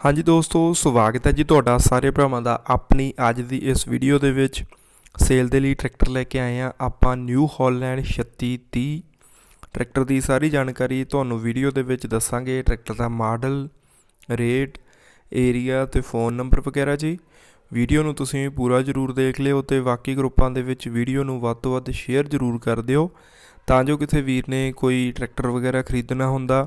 ਹਾਂਜੀ ਦੋਸਤੋ, ਸਵਾਗਤ ਹੈ ਜੀ ਤੁਹਾਡਾ ਸਾਰੇ ਭਰਾਵਾਂ ਦਾ ਆਪਣੀ ਅੱਜ ਦੀ ਇਸ ਵੀਡੀਓ ਦੇ ਵਿੱਚ। ਸੇਲ ਦੇ ਲਈ ਟਰੈਕਟਰ ਲੈ ਕੇ ਆਏ ਆ ਆਪਾਂ ਨਿਊ ਹਾਲੈਂਡ 3630 ਟਰੈਕਟਰ ਦੀ ਸਾਰੀ ਜਾਣਕਾਰੀ ਤੁਹਾਨੂੰ ਵੀਡੀਓ ਦੇ ਵਿੱਚ ਦੱਸਾਂਗੇ। ਟਰੈਕਟਰ ਦਾ ਮਾਡਲ ਰੇਟ ਏਰੀਆ ਤੇ ਫੋਨ ਨੰਬਰ ਵਗੈਰਾ ਜੀ। ਵੀਡੀਓ ਨੂੰ ਤੁਸੀਂ ਪੂਰਾ ਜ਼ਰੂਰ ਦੇਖ ਲਿਓ ਤੇ ਬਾਕੀ ਗਰੁੱਪਾਂ ਦੇ ਵਿੱਚ ਵੀਡੀਓ ਨੂੰ ਵੱਧ ਤੋਂ ਵੱਧ ਸ਼ੇਅਰ ਜ਼ਰੂਰ ਕਰ ਦਿਓ। ਤਾਂ ਜੋ ਕਿਸੇ ਵੀਰ ਨੇ ਕੋਈ ਟਰੈਕਟਰ ਵਗੈਰਾ ਖਰੀਦਣਾ ਹੁੰਦਾ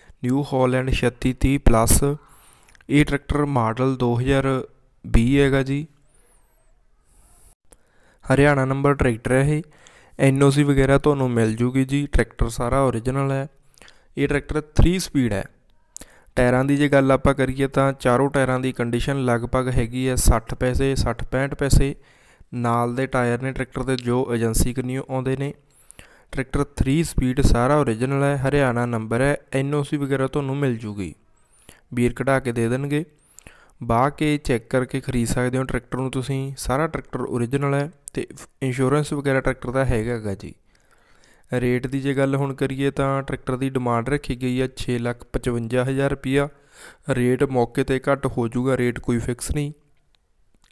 ਨਿਊ ਹੋਲੈਂਡ ਛੱਤੀ ਤੀਹ ਪਲੱਸ। ਇਹ ਟਰੈਕਟਰ ਮਾਡਲ 2020 ਹੈਗਾ ਜੀ। ਹਰਿਆਣਾ ਨੰਬਰ ਟਰੈਕਟਰ ਹੈ ਇਹ। ਐਨਓਸੀ ਵਗੈਰਾ ਤੁਹਾਨੂੰ ਮਿਲ ਜੂਗੀ ਜੀ। ਟਰੈਕਟਰ ਸਾਰਾ ਓਰੀਜਨਲ ਹੈ। ਇਹ ਟਰੈਕਟਰ 3 ਸਪੀਡ ਹੈ। ਟਾਇਰਾਂ ਦੀ ਜੇ ਗੱਲ ਆਪਾਂ ਕਰੀਏ ਤਾਂ ਚਾਰੋਂ ਟਾਇਰਾਂ ਦੀ ਕੰਡੀਸ਼ਨ ਲਗਭਗ ਹੈਗੀ ਹੈ 60 ਪੈਸੇ 60 65 ਪੈਸੇ। ਨਾਲ ਦੇ ਟਾਇਰ ਨੇ ਟਰੈਕਟਰ ਦੇ ਜੋ ਏਜੰਸੀ ਕਨੀਓ ਆਉਂਦੇ ਨੇ। ਟਰੈਕਟਰ 3 ਸਪੀਡ ਸਾਰਾ ਓਰੀਜਨਲ ਹੈ, ਹਰਿਆਣਾ ਨੰਬਰ ਹੈ ਐਨਓਸੀ ਵਗੈਰਾ ਤੁਹਾਨੂੰ ਮਿਲ ਜੂਗੀ। ਵੀਰ ਕਢਾ ਕੇ ਦੇ ਦੇਣਗੇ। ਬਾ ਕੇ ਚੈੱਕ ਕਰਕੇ ਖਰੀਦ ਸਕਦੇ ਹੋ ਟਰੈਕਟਰ ਨੂੰ ਤੁਸੀਂ। ਸਾਰਾ ਟਰੈਕਟਰ ਓਰੀਜਨਲ ਹੈ ਤੇ ਇੰਸ਼ੋਰੈਂਸ ਵਗੈਰਾ ਟਰੈਕਟਰ ਦਾ ਹੈਗਾ ਜੀ। ਰੇਟ ਦੀ ਜੇ ਗੱਲ ਹੁਣ ਕਰੀਏ ਤਾਂ ਟਰੈਕਟਰ ਦੀ ਡਿਮਾਂਡ ਰੱਖੀ ਗਈ ਹੈ 655000 ਰੁਪਿਆ ਰੇਟ ਮੌਕੇ ਤੇ ਘੱਟ ਹੋ ਜਾਊਗਾ ਰੇਟ ਕੋਈ ਫਿਕਸ ਨਹੀਂ।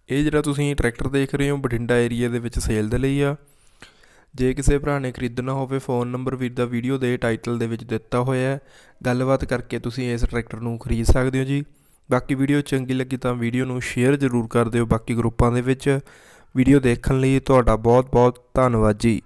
ਇਹ ਜਿਹੜਾ ਤੁਸੀਂ ਟਰੈਕਟਰ ਦੇਖ ਰਹੇ ਹੋ, ਬਠਿੰਡਾ ਏਰੀਆ ਦੇ ਵਿੱਚ ਸੇਲ ਦੇ ਲਈ ਆ। ਜੇ ਕਿਸੇ ਭਰਾ ਨੇ ਖਰੀਦਣਾ ਹੋਵੇ, ਫੋਨ ਨੰਬਰ ਵੀਰ ਦਾ ਵੀਡੀਓ ਦੇ ਟਾਈਟਲ ਦੇ ਵਿੱਚ ਦਿੱਤਾ ਹੋਇਆ ਹੈ। ਗੱਲਬਾਤ ਕਰਕੇ ਤੁਸੀਂ ਇਸ ਟਰੈਕਟਰ ਨੂੰ ਖਰੀਦ ਸਕਦੇ ਹੋ ਜੀ। ਬਾਕੀ ਵੀਡੀਓ ਚੰਗੀ ਲੱਗੀ ਤਾਂ ਵੀਡੀਓ ਨੂੰ ਸ਼ੇਅਰ ਜ਼ਰੂਰ ਕਰ ਦਿਓ ਬਾਕੀ ਗਰੁੱਪਾਂ ਦੇ ਵਿੱਚ। ਵੀਡੀਓ ਦੇਖਣ ਲਈ ਤੁਹਾਡਾ ਬਹੁਤ ਬਹੁਤ ਧੰਨਵਾਦ ਜੀ।